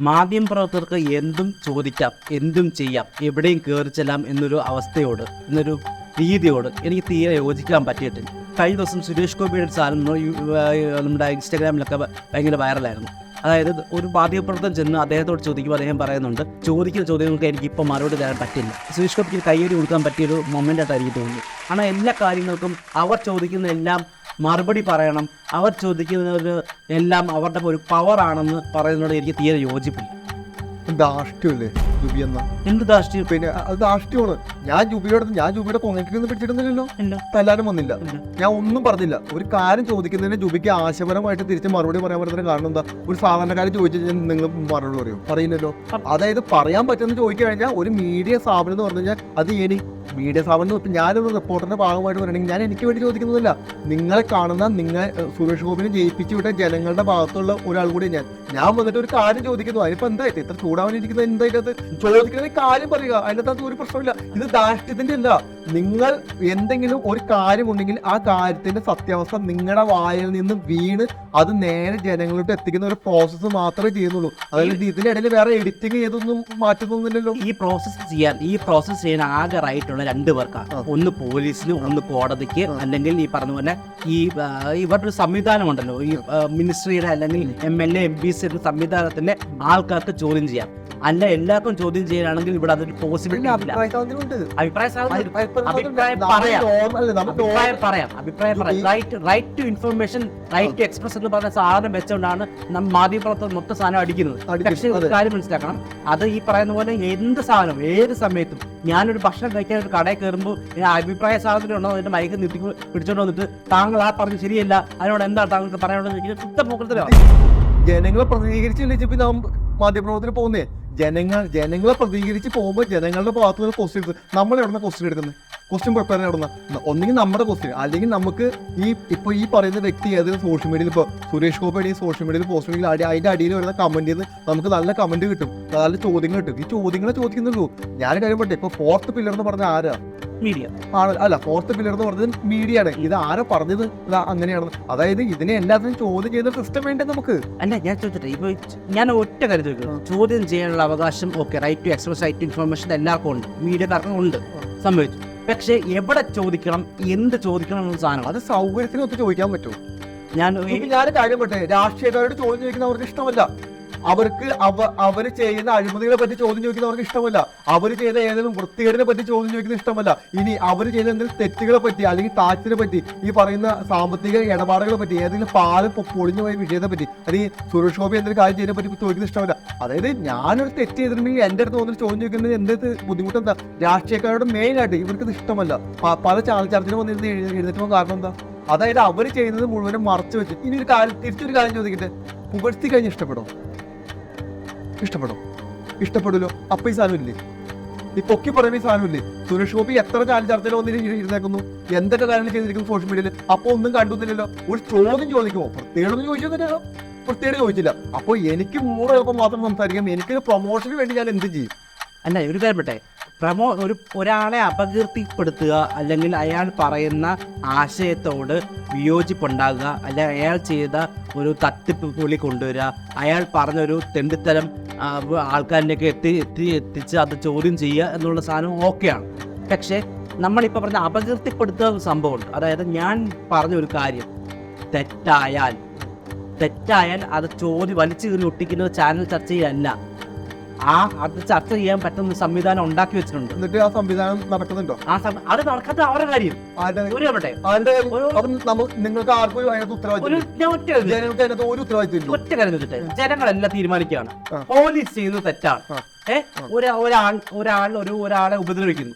മാധ്യമ പ്രവർത്തകർക്ക് എന്തും ചോദിക്കാം എന്തും ചെയ്യാം എവിടെയും കയറി ചെല്ലാം എന്നൊരു അവസ്ഥയോട് എന്നൊരു രീതിയോട് എനിക്ക് തീരെ യോജിക്കാൻ പറ്റിയിട്ടില്ല. കഴിഞ്ഞ ദിവസം സുരേഷ് ഗോപിയുടെ സാധനം നമ്മുടെ ഇൻസ്റ്റാഗ്രാമിലൊക്കെ ഭയങ്കര വൈറലായിരുന്നു. അതായത് ഒരു മാധ്യമപ്രവർത്തകൻ ചെന്ന് അദ്ദേഹത്തോട് ചോദിക്കുമ്പോൾ അദ്ദേഹം പറയുന്നുണ്ട് ചോദിക്കുന്ന ചോദ്യങ്ങൾക്ക് എനിക്ക് ഇപ്പോൾ മറുപടി തരാൻ പറ്റില്ല. സുരേഷ് ഗോപിക്ക് കയ്യേറി കൊടുക്കാൻ പറ്റിയൊരു മൊമെന്റ് ആയിട്ട് എനിക്ക് കാരണം എല്ലാ കാര്യങ്ങൾക്കും അവർ ചോദിക്കുന്ന എല്ലാം മറുപടി പറയണം. അവർ ചോദിക്കുന്നത് എല്ലാം അവരുടെ ഒരു പവറാണെന്ന് പറയുന്നതിനോട് എനിക്ക് തീരെ യോജിപ്പില്ല. ധാഷ്ട്യമല്ലേ ജുബി എന്ന? എന്ത് പിന്നെ അത് ധാഷ്ട്യമാണ് ഞാൻ ജുബിയുടെ ഞാൻ ജുബിയുടെ കൊങ്ങയ്ക്കൊന്നും പിടിച്ചിരുന്നില്ലല്ലോ ഇല്ല. തല്ലാനും വന്നില്ല. ഞാൻ ഒന്നും പറഞ്ഞില്ല. ഒരു കാര്യം ചോദിക്കുന്നതിന് ജുബിക്ക് ആശയപരമായിട്ട് തിരിച്ച് മറുപടി പറയാൻ പറ്റുന്ന കാരണം എന്താ? ഒരു സാധാരണക്കാരൻ ചോദിച്ചു കഴിഞ്ഞാൽ നിങ്ങൾ മറുപടി പറയും? പറയില്ലല്ലോ. അതായത് പറയാൻ പറ്റുന്ന ചോദിച്ചു കഴിഞ്ഞാൽ ഒരു മീഡിയ സ്ഥാപനം എന്ന് പറഞ്ഞു കഴിഞ്ഞാൽ അത് ഇനി മീഡിയ സ്ഥാപനം വെച്ചാൽ ഞാനൊരു റിപ്പോർട്ടറിന്റെ ഭാഗമായിട്ട് പറയണമെങ്കിൽ ഞാൻ എനിക്ക് വേണ്ടി ചോദിക്കുന്നതല്ല. നിങ്ങളെ കാണുന്ന നിങ്ങൾ സുരേഷ് ഗോപിനെ ജയിപ്പിച്ചു വിട്ട ജനങ്ങളുടെ ഭാഗത്തുള്ള ഒരാൾ കൂടി ഞാൻ. ഞാൻ വന്നിട്ട് ഒരു കാര്യം ചോദിക്കുന്നു. അതിപ്പോ എന്തായിട്ട് ഇത്ര ചൂടാവാനിരിക്കുന്നത് എന്തായിട്ട് ചോദിക്കുന്ന കാര്യം പറയുക. അതിനകത്ത് ഒരു പ്രശ്നമില്ല ഇത് ദാഷ്ട്യത്തിന്റെ അല്ല നിങ്ങൾ എന്തെങ്കിലും ഒരു കാര്യം ഉണ്ടെങ്കിൽ ആ കാര്യത്തിന്റെ സത്യാവസ്ഥ നിങ്ങളുടെ വായിൽ നിന്ന് വീണ് അത് നേരെ ജനങ്ങളിലോട്ട് എത്തിക്കുന്ന ഒരു പ്രോസസ്സ് മാത്രമേ ചെയ്യുന്നുള്ളൂ. അതായത് ഇതിനിടയിൽ വേറെ എഡിറ്റിംഗ് ചെയ്തൊന്നും മാറ്റുന്നൊന്നുമില്ലല്ലോ. ഈ പ്രോസസ്സ് ചെയ്യാൻ ഈ പ്രോസസ്സ് ചെയ്യാൻ ആകെ റൈറ്റുള്ള രണ്ട് പേർക്കാണ്. ഒന്ന് പോലീസിന് ഒന്ന് കോടതിക്ക്. അല്ലെങ്കിൽ ഈ പറഞ്ഞ പോലെ ഈ ഇവരുടെ ഒരു സംവിധാനമുണ്ടല്ലോ. ഈ മിനിസ്ട്രിയുടെ അല്ലെങ്കിൽ M L A M P C സംവിധാനത്തിന്റെ ആൾക്കാർക്ക് ചോദ്യം ചെയ്യാം. അല്ല എല്ലാവർക്കും ചോദ്യം ചെയ്യാനാണെങ്കിൽ ഇവിടെ അതൊരു പോസിബിലിറ്റി അഭിപ്രായ പറയാം. അഭിപ്രായം പറയാം. Right right to information right to express എന്ന് പറഞ്ഞ സാധനം വെച്ചുകൊണ്ടാണ് നമ്മൾ മാധ്യമപ്രവർത്തകർ മൊത്തം സാധനം അടിക്കുന്നത്. അടിക്കും, പക്ഷേ ഒരു. കാര്യം മനസ്സിലാക്കണം. അത് ഈ പറയുന്ന പോലെ എന്ത് സാധനം ഏത് സമയത്തും ഞാനൊരു ഭക്ഷണം കഴിക്കാൻ ഒരു കടയിൽ കയറുമ്പോൾ അഭിപ്രായ സ്വാതന്ത്ര്യം ഉണ്ടോ എന്റെ മയക്ക് നിർത്തി പിടിച്ചോണ്ട് വന്നിട്ട് താങ്കൾ ആ പറഞ്ഞു ശരിയല്ല. അതിനോട് എന്താ താങ്കൾക്ക് പറയാനുള്ളത്? ജനങ്ങളെ പ്രതിനിധീകരിച്ചില്ലേ മാധ്യമപ്രവർത്തനം പോകുന്നേ. ജനങ്ങൾ ജനങ്ങളെ പ്രതികരിച്ച് പോകുമ്പോൾ ജനങ്ങളുടെ ഭാഗത്തു നിന്ന് ക്വസ്റ്റ്യൻ എടുത്ത് നമ്മൾ എവിടെ ക്വസ്റ്റ്യൻ എടുക്കുന്നത് ക്വസ്റ്റ്യൻ പ്രിപ്പയർ എവിടെ ഒന്നെങ്കിൽ നമ്മുടെ ക്വസ്റ്റ്യൻ അല്ലെങ്കിൽ നമുക്ക് ഈ ഇപ്പൊ ഈ പറയുന്ന വ്യക്തി ഏതെങ്കിലും സോഷ്യൽ മീഡിയയിൽ ഇപ്പോൾ സുരേഷ് ഗോപി സോഷ്യൽ മീഡിയയിൽ പോസ്റ്റ് ഉണ്ടെങ്കിൽ അടി അതിന്റെ അടിയിൽ വരുന്ന നിന്ന് നമുക്ക് നല്ല കമന്റ് കിട്ടും. നല്ല ചോദ്യങ്ങൾ കിട്ടും ഈ ചോദ്യങ്ങളെ ചോദിക്കുന്നുള്ളൂ. ഞാൻ കാര്യം പറ്റേ ഇപ്പൊ ഫോർത്ത് പില്ലർ എന്ന് പറഞ്ഞ ആരാ? മീഡിയ ആണ്. അല്ല ഫോർത്ത് പില്ലർ എന്ന് പറഞ്ഞത് മീഡിയ ആണ്. ഇത് ആരാ പറഞ്ഞത്? ഇത് അങ്ങനെയാണ്. അതായത് ഇതിനെ എല്ലാത്തിനും ചോദ്യം ചെയ്ത സിസ്റ്റം വേണ്ടേ നമുക്ക്? അല്ല ഞാൻ ചോദിച്ചിട്ടെ ഇപ്പൊ ഞാൻ ഒറ്റ കാര്യം ചോദിക്കുന്നു ചോദ്യം ചെയ്യാനുള്ള അവകാശം okay right to express right to information എല്ലാവർക്കും ഉണ്ട്. മീഡിയക്കാർക്കും ഉണ്ട്. സംഭവിച്ചു. പക്ഷെ എവിടെ ചോദിക്കണം എന്ത് ചോദിക്കണം എന്ന സാധനം അത് സൗകര്യത്തിനൊത്ത് ചോദിക്കാൻ പറ്റുമോ ഞാൻ ഞാൻ കാര്യം പറ്റേ രാഷ്ട്രീയക്കാരോട് ചോദ്യം ചോദിക്കുന്ന അവർക്ക് ഇഷ്ടമല്ല. അവർക്ക് അവ അവർ ചെയ്യുന്ന അഴിമതികളെ പറ്റി ചോദ്യം ചോദിക്കുന്ന അവർക്ക് ഇഷ്ടമല്ല. അവർ ചെയ്ത ഏതെങ്കിലും വൃത്തികേടിനെ പറ്റി ചോദ്യം ചോദിക്കുന്നത് ഇഷ്ടമല്ല. ഇനി അവർ ചെയ്ത എന്തെങ്കിലും തെറ്റുകളെ പറ്റി അല്ലെങ്കിൽ ടാക്സിനെ പറ്റി ഈ പറയുന്ന സാമ്പത്തിക ഇടപാടുകളെ പറ്റി ഏതെങ്കിലും പാൽ പൊളിഞ്ഞു പോയ വിഷയത്തെ പറ്റി അല്ലെങ്കിൽ സുരേഷ് ഗോപി എന്തെങ്കിലും കാര്യം ചെയ്യുന്നതിനെ പറ്റി ചോദിക്കുന്നത് ഇഷ്ടമല്ല. അതായത് ഞാനൊരു തെറ്റ് ചെയ്തിട്ടുണ്ടെങ്കിൽ എന്റെ അടുത്ത് വന്നിട്ട് ചോദ്യം ചോദിക്കുന്നത് എന്ത് ബുദ്ധിമുട്ട് എന്താ രാഷ്ട്രീയക്കാരോട് മെയിൻ ആയിട്ട് ഇവർക്ക് ഇഷ്ടമല്ല. പല ചാനൽ ചർച്ചയിലും വന്നിരുന്ന് എഴുന്നേറ്റവും എഴുന്നേറ്റ് കാരണം എന്താ? അതായത് അവർ ചെയ്യുന്നത് മുഴുവനും മറച്ചു വെച്ച്. ഇനി ഒരു കാര്യം തിരിച്ചൊരു കാര്യം ചോദിക്കട്ടെ? പുകഴ്ത്തി കഴിഞ്ഞ് ഇഷ്ടപ്പെടോ? ഇഷ്ടപ്പെടോ? ഇഷ്ടപ്പെടില്ലോ അപ്പൊ ഈ സാധനം ഇല്ലേ ഈ പൊക്കി പറയുന്ന ഈ സാധനം ഇല്ലേ സുരേഷ് ഗോപി എത്ര ചാനൽ ചർച്ചയിൽ വന്നിട്ട് ഇരുന്നേക്കുന്നു? എന്തൊക്കെ കാര്യങ്ങൾ ചെയ്തിരിക്കുന്നു സോഷ്യൽ മീഡിയയിൽ അപ്പൊ ഒന്നും കണ്ടുന്നില്ലല്ലോ. ഒരു ചോദ്യം ചോദിക്കുമോ പ്രത്യേകം ചോദിച്ചോ പ്രത്യേകം ചോദിച്ചില്ല. അപ്പൊ എനിക്ക് എളുപ്പം മാത്രം സംസാരിക്കാം. എനിക്കൊരു പ്രൊമോഷന് വേണ്ടി ഞാൻ എന്ത് ചെയ്യും? അല്ല ഒരു കാര്യം പെട്ടെ പ്രമോ ഒരു ഒരാളെ അപകീർത്തിപ്പെടുത്തുക അല്ലെങ്കിൽ അയാൾ പറയുന്ന ആശയത്തോട് വിയോജിപ്പുണ്ടാകുക അല്ലെങ്കിൽ അയാൾ ചെയ്ത ഒരു തട്ടിപ്പ് പുളി കൊണ്ടുവരിക അയാൾ പറഞ്ഞൊരു തെണ്ടിത്തരം ആൾക്കാരിലേക്ക് എത്തി എത്തി എത്തിച്ച് അത് ചോദ്യം ചെയ്യുക എന്നുള്ള സാധനം ഓക്കെയാണ്. പക്ഷേ നമ്മളിപ്പോൾ പറഞ്ഞ അപകീർത്തിപ്പെടുത്തുക സംഭവമുണ്ട്. അതായത് ഞാൻ പറഞ്ഞ ഒരു കാര്യം തെറ്റായാൽ തെറ്റായാൽ അത് ചോദ്യം വലിച്ചു കീറി ഒട്ടിക്കുന്നത് ചാനൽ ചർച്ചയിലല്ല. ആ അത് ചർച്ച ചെയ്യാൻ പറ്റുന്ന സംവിധാനം ഉണ്ടാക്കി വെച്ചിട്ടുണ്ട്. എന്നിട്ട് ആ സംവിധാനം നടക്കുന്നുണ്ടോ? ആ സം- അത് നടക്കാത്ത അവരുടെ കാര്യം. ആരുടെ ഒരു നമ്മ നിങ്ങൾക്ക് ആർക്കും അതിനകത്ത് ഒരു ഉത്തരവാദിത്വം ഞാൻ ഒറ്റ കാര്യം ചോദിക്കാം. ജനങ്ങൾക്ക് അതിനകത്ത് ഒരു ഉത്തരവാദിത്വം ഇല്ല. ഒറ്റ കാര്യം ചോദിച്ചിട്ട് ജനങ്ങളെല്ലാം തീരുമാനിക്കുകയാണ്. ആ. പോലീസ് ചെയ്യുന്നത് തെറ്റാണ്. ആ. ഏ? ഒരു ഒരാൾ ഒരാൾ ഒരു ഒരാളെ ഉപദ്രവിക്കുന്നു.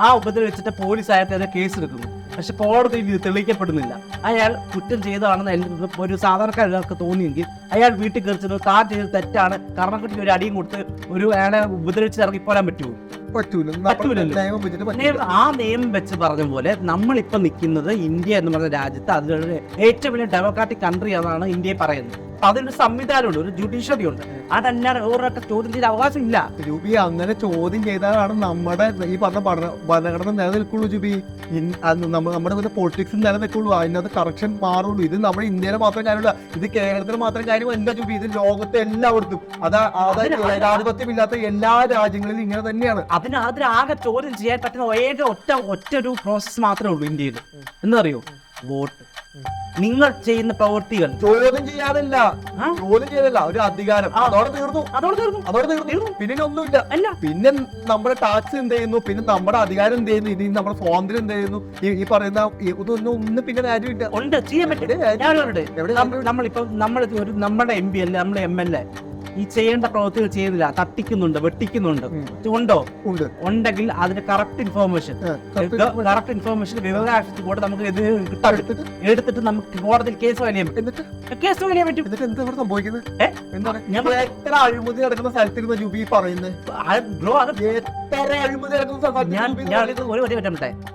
ആ ഉപദ്രവിച്ചിട്ട് പോലീസ് അയാൾക്കെതിരെ കേസ് എടുക്കുന്നു പക്ഷെ കോടതി ഇത് തെളിയിക്കപ്പെടുന്നില്ല. അയാൾ കുറ്റം ചെയ്തതാണെന്ന് എല്ലാ- ഒരു സാധാരണക്കാർക്ക് തോന്നിയെങ്കിൽ അയാൾ വീട്ടിൽ കയറിച്ചത് താൻ ചെയ്തത് തെറ്റാണ്. കർണക്കുട്ടിക്ക് ഒരു അടിയും കൊടുത്ത് ഒരു അയാളെ ഉപദ്രവിച്ച് ഇറങ്ങിപ്പോരാൻ പറ്റുമോ? പറ്റൂലല്ലോ. ആ നിയമം വെച്ച് പറഞ്ഞ പോലെ നമ്മളിപ്പോ നിൽക്കുന്നത് ഇന്ത്യ എന്ന് പറഞ്ഞ രാജ്യത്ത് അതിലൊരു ഏറ്റവും വലിയ ഡെമോക്രാറ്റിക് കൺട്രി എന്നാണ് ഇന്ത്യയെ പറയുന്നത്. അപ്പൊ അതിനൊരു സംവിധാനമുണ്ട് ഒരു ജുഡീഷ്യറി ഉണ്ട്. അതല്ലാതെ ഓരോക്കെ ചോദ്യം ചെയ്ത അവകാശം ഇല്ല. ജൂബി അങ്ങനെ ചോദ്യം ചെയ്താലാണ് നമ്മുടെ ഈ പറഞ്ഞ പഠന ഭരണഘടന നിലനിൽക്കുള്ളൂ ജുബി. അത് നമ്മുടെ പിന്നെ പൊളിറ്റിക്സ് നിലനിൽക്കുള്ളൂ. അതിനകത്ത് കറക്ഷൻ മാറുള്ളൂ. ഇത് നമ്മുടെ ഇന്ത്യയിലെ മാത്രം കാര്യമില്ല ഇത് കേരളത്തിൽ മാത്രം കാര്യമല്ല ജൂബി? ഇത് ലോകത്തെ എല്ലായിടത്തും. അതാ അതായത് അതിന് ഏകാധിപത്യമില്ലാത്ത എല്ലാ രാജ്യങ്ങളിലും ഇങ്ങനെ തന്നെയാണ്. അതിന് അതിനാകെ ചോദ്യം ചെയ്യാൻ പറ്റുന്ന ഏക ഒറ്റ ഒറ്റ ഒരു പ്രോസസ് മാത്രമേ ഉള്ളൂ ഇന്ത്യയിൽ. എന്നറിയോ വോട്ട്. നിങ്ങൾ ചെയ്യുന്ന പ്രവൃത്തികൾ. ചോദ്യം ചെയ്യാറില്ല? ചോദ്യം ചെയ്തല്ല ഒരു അധികാരം. അതോടെ തീർന്നു. അതോടെ തീർന്നു. അതോടെ തീർന്നു. പിന്നെ ഒന്നുമില്ല. അല്ല. പിന്നെ നമ്മുടെ ടാക്സ് എന്ത് ചെയ്യുന്നു? പിന്നെ നമ്മുടെ അധികാരം എന്ത് ചെയ്യുന്നു? ഇനി നമ്മുടെ സ്വാതന്ത്ര്യം എന്ത് ചെയ്യുന്നു? ഈ- പറയുന്ന ഇതൊന്നും ഒന്നും പിന്നെ കാര്യമില്ല. ഉണ്ട്. ചെയ്യാൻ പറ്റില്ല നമ്മളിപ്പോ നമ്മൾ നമ്മുടെ എം പി അല്ലെ? നമ്മുടെ എം എൽ എ ഈ ചെയ്യേണ്ട പ്രവൃത്തികൾ ചെയ്യുന്നില്ല. തട്ടിക്കുന്നുണ്ട് വെട്ടിക്കുന്നുണ്ട്. ഉണ്ടോ? ഉണ്ട്. ഉണ്ടെങ്കിൽ അതിന് കറക്റ്റ് ഇൻഫോർമേഷൻ കറക്റ്റ് ഇൻഫോർമേഷൻ വിവരാശത്തിൽ കൂടെ നമുക്ക് ഇത് കിട്ടാൻ എടുത്തിട്ട്? നമുക്ക് കോടതിയിൽ കേസ് വലിയ എന്നിട്ട്? കേസ് വലിയ പറ്റും. സംഭവിക്കുന്നത് ഞാൻ എത്ര അഴിമതി നടക്കുന്ന സ്ഥലത്തിരുന്ന ജൂബി പറയുന്നത് ബ്രോ അത് ഞാൻ ഞാൻ ഒരു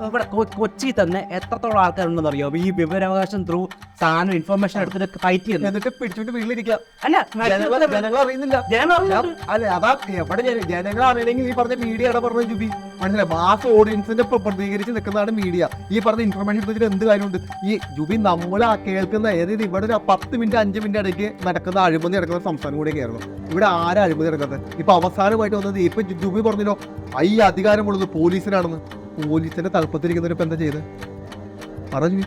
ഇവിടെ കൊച്ചി തന്നെ എത്രത്തോളം ആൾക്കാരുണ്ടെന്ന് അറിയോ ഈ വിവരാവകാശം ത്രൂ സാധനം ഇൻഫർമേഷൻ എടുത്തിട്ട് ഫൈറ്റ് ചെയ്യുന്നു എന്നിട്ട് പിടിച്ചോണ്ട് വീട്ടിലിരിക്കാം അല്ല ജനങ്ങൾ അറിയുന്നില്ല ജനങ്ങൾ. അല്ലെ അതാ എവിടെ ജനങ്ങൾ അറിയണമെങ്കിൽ ഈ പറഞ്ഞ മീഡിയ ഇട പറഞ്ഞു ജുബി? മനസ്സിലായി? മാസ് ഓഡിയൻസിന്റെ പ്ര- പ്രതികരിച്ച് നിൽക്കുന്നതാണ് മീഡിയ ഈ പറഞ്ഞ ഇൻഫർമേഷൻ എടുത്തിട്ട് എന്ത് കാര്യമുണ്ട്? ഈ ജുബി നമ്മൾ കേൾക്കുന്ന അതായത് ഇവിടെ ഒരു പത്ത് മിനിറ്റ് അഞ്ച് മിനിറ്റ് ഇടയ്ക്ക് നടക്കുന്ന അഴിമതി നടക്കുന്ന സംസ്ഥാനം കൂടെ കേരളം ഇവിടെ ആരാ അഴിമതി നടക്കുന്നത്? ഇപ്പൊ അവസാനമായിട്ട് വന്നത് ഇപ്പൊ ജുബി പറഞ്ഞല്ലോ ഈ അധികാരമുള്ളത് പോലീസിനാണെന്ന്. പോലീസിന്റെ തലപ്പത്തിരിക്കുന്നവർ ഇപ്പൊ എന്താ ചെയ്ത് പറഞ്ഞു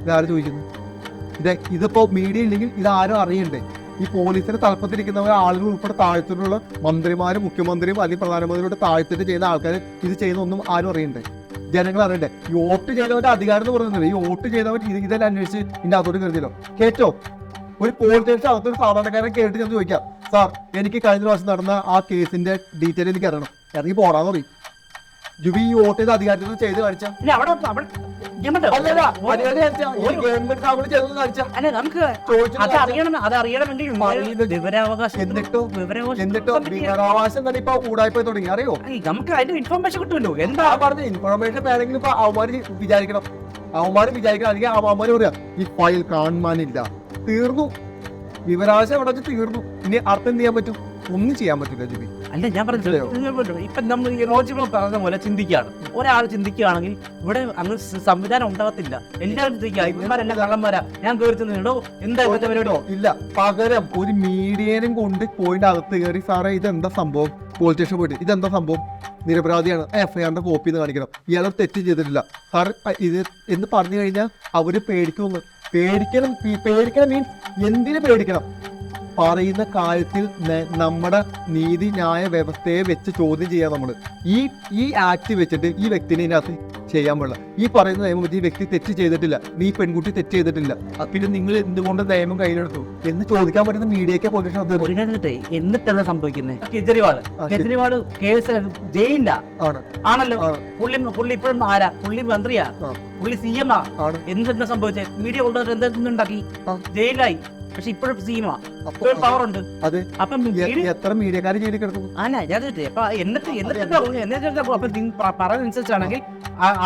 ഇതാരും ചോദിക്കുന്നു ഇത് ഇതിപ്പോ മീഡിയ ഇല്ലെങ്കിൽ ഇതാരും അറിയണ്ടേ? ഈ പോലീസിന്റെ തലപ്പത്തിരിക്കുന്നവർ ആളുകൾ ഉൾപ്പെടെ താഴ്ത്തിട്ടുള്ള മന്ത്രിമാരും മുഖ്യമന്ത്രിയും അല്ലെങ്കിൽ പ്രധാനമന്ത്രിയുടെ താഴ്ത്തിട്ട് ചെയ്യുന്ന ആൾക്കാർ ഇത് ചെയ്യുന്ന ഒന്നും ആരും അറിയണ്ടേ? ജനങ്ങൾ അറിയണ്ടേ? ഈ വോട്ട് ചെയ്തവരുടെ അധികാരം എന്ന് പറയുന്നത് ഈ വോട്ട് ചെയ്തവർ ഇത് ഇതെല്ലാം അന്വേഷിച്ച് ഇതിന്റെ അകത്തോട്ട് കരുതിയല്ലോ കേട്ടോ? ഒരു പോലീസ് അകത്തൊരു സാധാരണക്കാരൻ കേട്ട് ഞാൻ ചോദിക്കാം. സാർ എനിക്ക് കഴിഞ്ഞ പ്രാവശ്യം നടന്ന ആ കേസിന്റെ ഡീറ്റെയിൽ എനിക്ക് അറിയണം. ഇറങ്ങി പോടാന്ന് പറയും. ജുബി ഈ വോട്ട് ചെയ്ത അധികാരത്തിൽ ചെയ്ത് കാണിച്ച? അല്ല നമുക്ക് അത് അറിയണം അത് അറിയണമെങ്കിൽ പറയുന്നത് വിവരാവകാശം എന്നിട്ടോ വിവരാവകാശം എന്നിട്ടോ പറ്റി- വിവരാവകാശം തന്നെ ഇപ്പൊ തുടങ്ങി. അറിയോ? നമുക്ക് അതിന്റെ ഇൻഫർമേഷൻ കിട്ടുമല്ലോ. എന്താ? പറഞ്ഞ ഇൻഫർമേഷൻ ഇപ്പൊ അവന്മാര് വിചാരിക്കണം. അവന്മാര് വിചാരിക്കണം. അല്ലെങ്കിൽ അവന്മാര് പറയാ ഈ ഫയൽ കാണാനില്ല തീർന്നു. വിവരാവകാശം അവിടെ വെച്ച് തീർന്നു. ഇനി അർത്ഥം ചെയ്യാൻ പറ്റും? ഒന്നും ചെയ്യാൻ പറ്റില്ല ജിബി. അല്ല ഞാൻ? പറഞ്ഞു ഇപ്പൊ നമ്മൾ ഈ റോജിബിൾ പറഞ്ഞ പോലെ ചിന്തിക്കുകയാണ്. ഒരാൾ ചിന്തിക്കുകയാണെങ്കിൽ ഇവിടെ അങ്ങനെ സ- സംവിധാനം ഉണ്ടാകത്തില്ല. എല്ലാവരും ചിന്തിക്കുക ഇവന്മാരെല്ലാം കള്ളന്മാരാ. ഞാൻ കയറി ചെന്നിടോ എന്താ പരിപാടി? ഇല്ല. പകരം ഒരു മീഡിയനും കൊണ്ട് പോയിന്റ് അകത്ത് കയറി സാറേ ഇതെന്താ സംഭവം? പോലീസ് സ്റ്റേഷൻ പോയിട്ട് ഇതെന്താ സംഭവം? നിരപരാധിയാണ്. എഫ്ഐആറിന്റെ കോപ്പി എന്ന് കാണിക്കണം. ഇയാൾ തെറ്റ് ചെയ്തിട്ടില്ല. സാർ ഇത് എന്ന് പറഞ്ഞു കഴിഞ്ഞാൽ അവർ പേടിക്കുമെന്ന്. പേടിക്കണം പേടിക്കണം മീൻസ് എന്തിനു പേടിക്കണം? പറയുന്ന കാര്യത്തിൽ നമ്മുടെ നീതി ന്യായ വ്യവസ്ഥയെ വെച്ച് ചോദ്യം ചെയ്യാം നമ്മൾ ഈ ഈ ആക്ട് വെച്ചിട്ട് ഈ വ്യക്തിനെ ഇതിനകത്ത് ചെയ്യാൻ പാടില്ല. ഈ പറയുന്ന നിയമം വെച്ച് ഈ വ്യക്തി തെറ്റ് ചെയ്തിട്ടില്ല. നീ പെൺകുട്ടി തെറ്റ് ചെയ്തിട്ടില്ല. പിന്നെ നിങ്ങൾ എന്തുകൊണ്ട് നിയമം കയ്യിലെടുത്തു? എന്ന് ചോദിക്കാൻ പറ്റുന്ന മീഡിയക്ക് പോലീസ് അത് ഒരു എന്നിട്ട് എന്നിട്ടെന്താ സംഭവിക്കുന്നത് കെജ്രിവാൾ കെജ്രിവാൾ കേസ് ജയിലില്ല. ആണല്ലോ. ആണ്. പുള്ളി പുള്ളി ഇപ്പോഴും ആരാ? പുള്ളി മന്ത്രിയാ. പുള്ളി സി എം ആ. എന്തെന്താ സംഭവിച്ചത് മീഡിയ കൊണ്ടുവന്നിട്ട് എന്തെങ്കിലും ഉണ്ടാക്കി ജയിലായി പക്ഷെ ഇപ്പോഴും സി എം ആ അപ്പൊ ഇപ്പോഴും പവർ ഉണ്ട്. അതെ. അപ്പം എത്ര മീഡിയക്കാർ ജയിലിൽ കിടക്കും? അല്ല ഞാൻ അപ്പൊ എന്നിട്ട് എന്നിട്ട് എന്നിട്ട് അപ്പൊ പറയുന്നതനുസരിച്ചാണെങ്കിൽ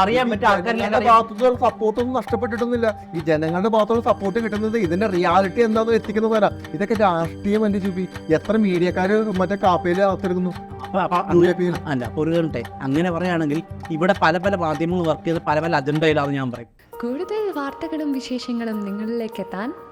അറിയാൻ പറ്റും സപ്പോർട്ടൊന്നും നഷ്ടപ്പെട്ടിട്ടൊന്നുമില്ല. ഈ ജനങ്ങളുടെ ഭാഗത്തുള്ള സപ്പോർട്ട് കിട്ടുന്നത് ഇതിന്റെ റിയാലിറ്റി എന്താണെന്ന് എത്തിക്കുന്നതല്ല ഇതൊക്കെ രാഷ്ട്രീയം എന്റെ ചുബി എത്ര മീഡിയക്കാര് മറ്റേ കാപ്പയിൽ അകത്തിരുന്നു? അല്ല ഒരു കണ്ടേ അങ്ങനെ പറയുകയാണെങ്കിൽ ഇവിടെ പല പല മാധ്യമങ്ങൾ വർക്ക് ചെയ്ത് പല പല അജണ്ടയിലാണെന്ന് ഞാൻ പറയും. കൂടുതൽ വാർത്തകളും വിശേഷങ്ങളും നിങ്ങളിലേക്ക് എത്താൻ